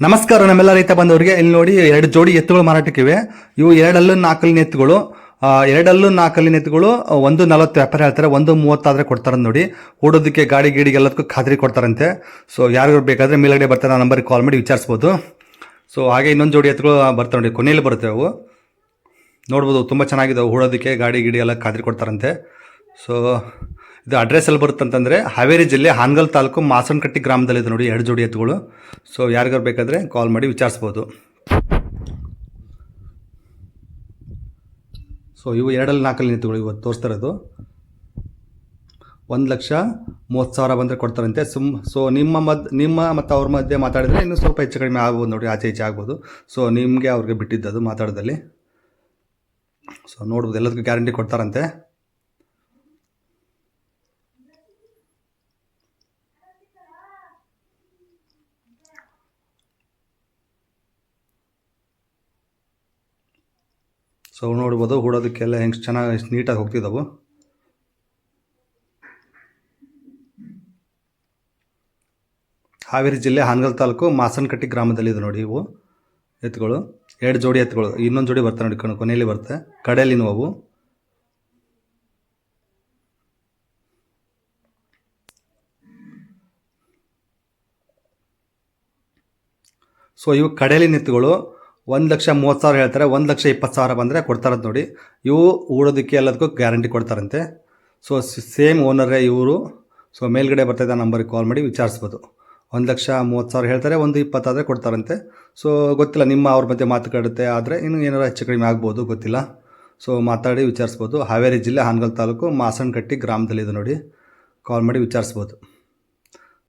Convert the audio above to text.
ನಮಸ್ಕಾರ ನಮ್ಮೆಲ್ಲ ರೈತ ಬಂದವರಿಗೆ. ಇಲ್ಲಿ ನೋಡಿ ಎರಡು ಜೋಡಿ ಎತ್ತುಗಳು ಮಾರಾಟಕ್ಕಿವೆ. ಇವು ಎರಡಲ್ಲೂ ನಾಲ್ಕಲ್ಲಿ ಎತ್ತುಗಳು. ಎರಡಲ್ಲೂ ನಾಲ್ಕಲ್ಲಿನ ಎತ್ತುಗಳು ಒಂದು ನಲವತ್ತು ವ್ಯಾಪಾರ ಹೇಳ್ತಾರೆ, ಒಂದು ಮೂವತ್ತಾದ್ರೆ ಕೊಡ್ತಾರೆ ನೋಡಿ. ಓಡೋದಕ್ಕೆ ಗಾಡಿ ಗೀಡಿಗೆ ಎಲ್ಲದಕ್ಕೂ ಖಾತ್ರಿ ಕೊಡ್ತಾರಂತೆ. ಸೊ ಯಾರಿಗೂ ಬೇಕಾದ್ರೆ ಮೇಲ್ಗಡೆ ಬರ್ತಾರೆ, ಆ ನಂಬರಿಗೆ ಕಾಲ್ ಮಾಡಿ ವಿಚಾರಿಸ್ಬೋದು. ಸೊ ಹಾಗೆ ಇನ್ನೊಂದು ಜೋಡಿ ಎತ್ತುಗಳು ಬರ್ತಾರೆ ನೋಡಿ. ಕೊನೆಯಲ್ಲಿ ಬರುತ್ತೆ ಅವು. ನೋಡ್ಬೋದು, ತುಂಬ ಚೆನ್ನಾಗಿದೆ ಓಡೋದಕ್ಕೆ ಗಾಡಿ ಗೀಡಿ ಎಲ್ಲ ಖಾತ್ರಿ ಕೊಡ್ತಾರಂತೆ. ಸೊ ಇದು ಅಡ್ರೆಸ್ ಎಲ್ಲಿ ಬರುತ್ತೆ ಅಂತಂದರೆ ಹಾವೇರಿ ಜಿಲ್ಲೆ ಹಾನಗಲ್ ತಾಲೂಕು ಮಾಸನಕಟ್ಟಿ ಗ್ರಾಮದಲ್ಲಿದೆ ನೋಡಿ ಎರಡು ಜೋಡಿ ಎತ್ತುಗಳು. ಸೊ ಯಾರಿಗಾರು ಬೇಕಾದರೆ ಕಾಲ್ ಮಾಡಿ ವಿಚಾರಿಸ್ಬೋದು. ಸೊ ಇವು ಎರಡಲ್ಲಿ ನಾಲ್ಕಲ್ಲಿ ಎತ್ತುಗಳು ಇವತ್ತು ತೋರಿಸ್ತಾ ಇರೋದು. ಒಂದು ಲಕ್ಷ ಮೂವತ್ತು ಸಾವಿರ ಬಂದರೆ ಕೊಡ್ತಾರಂತೆ. ಸುಮ್ ಸೊ ನಿಮ್ಮ ಮದ್, ನಿಮ್ಮ ಮತ್ತು ಅವ್ರ ಮಧ್ಯೆ ಮಾತಾಡಿದರೆ ಇನ್ನೂ ಸ್ವಲ್ಪ ಹೆಚ್ಚು ಕಡಿಮೆ ಆಗ್ಬೋದು ನೋಡಿ, ಆಚೆ ಈಚೆ ಆಗ್ಬೋದು. ಸೊ ನಿಮಗೆ ಅವ್ರಿಗೆ ಬಿಟ್ಟಿದ್ದದು ಮಾತಾಡೋದಲ್ಲಿ ಸೊ ನೋಡ್ಬೋದು, ಎಲ್ಲದಕ್ಕೂ ಗ್ಯಾರಂಟಿ ಕೊಡ್ತಾರಂತೆ. ಸೊ ನೋಡ್ಬೋದು, ಹೂಡೋದಕ್ಕೆಲ್ಲ ಹೆಂಗೆ ಚೆನ್ನಾಗಿ ನೀಟಾಗಿ ಹೋಗ್ತಿದ್ದಾವೆ ಹಾವೇರಿ ಜಿಲ್ಲೆ ಹಾನಗಲ್ ತಾಲೂಕು ಮಾಸನಕಟ್ಟಿ ಗ್ರಾಮದಲ್ಲಿದೆ ನೋಡಿ ಇವು ಎತ್ತುಗಳು. ಎರಡು ಜೋಡಿ ಎತ್ತುಗಳು. ಇನ್ನೊಂದು ಜೋಡಿ ಬರ್ತಾರೆ ನೋಡಿ ಕಣ್ ಕೊನೆಯಲ್ಲಿ ಬರುತ್ತೆ ಕಡೆಯಲ್ಲಿ ನೋವು ಸೊ ಇವು ಕಡೆಯಲ್ಲಿ ಎತ್ತುಗಳು. ಒಂದು ಲಕ್ಷ ಮೂವತ್ತು ಸಾವಿರ ಹೇಳ್ತಾರೆ, ಒಂದು ಲಕ್ಷ ಇಪ್ಪತ್ತು ಸಾವಿರ ಬಂದರೆ ಕೊಡ್ತಾರದು ನೋಡಿ. ಇವು ಊಡೋದಕ್ಕೆ ಎಲ್ಲದಕ್ಕೂ ಗ್ಯಾರಂಟಿ ಕೊಡ್ತಾರಂತೆ. ಸೊ ಸೇಮ್ ಓನರೇ ಇವರು. ಸೊ ಮೇಲ್ಗಡೆ ಬರ್ತಾಯಿದ್ದ ನಂಬರಿಗೆ ಕಾಲ್ ಮಾಡಿ ವಿಚಾರಿಸ್ಬೋದು. ಒಂದು ಲಕ್ಷ ಮೂವತ್ತು ಸಾವಿರ ಹೇಳ್ತಾರೆ, ಒಂದು ಇಪ್ಪತ್ತಾದರೆ ಕೊಡ್ತಾರಂತೆ. ಸೊ ಗೊತ್ತಿಲ್ಲ, ನಿಮ್ಮ ಅವ್ರ ಮಧ್ಯೆ ಮಾತುಕತೆ ಆದರೆ ಇನ್ನು ಏನಾರು ಹೆಚ್ಚು ಕಡಿಮೆ ಆಗ್ಬೋದು, ಗೊತ್ತಿಲ್ಲ. ಸೊ ಮಾತಾಡಿ ವಿಚಾರಿಸ್ಬೋದು. ಹಾವೇರಿ ಜಿಲ್ಲೆ ಹಾನಗಲ್ ತಾಲೂಕು ಮಾಸನಕಟ್ಟಿ ಗ್ರಾಮದಲ್ಲಿದೆ ನೋಡಿ. ಕಾಲ್ ಮಾಡಿ ವಿಚಾರಿಸ್ಬೋದು.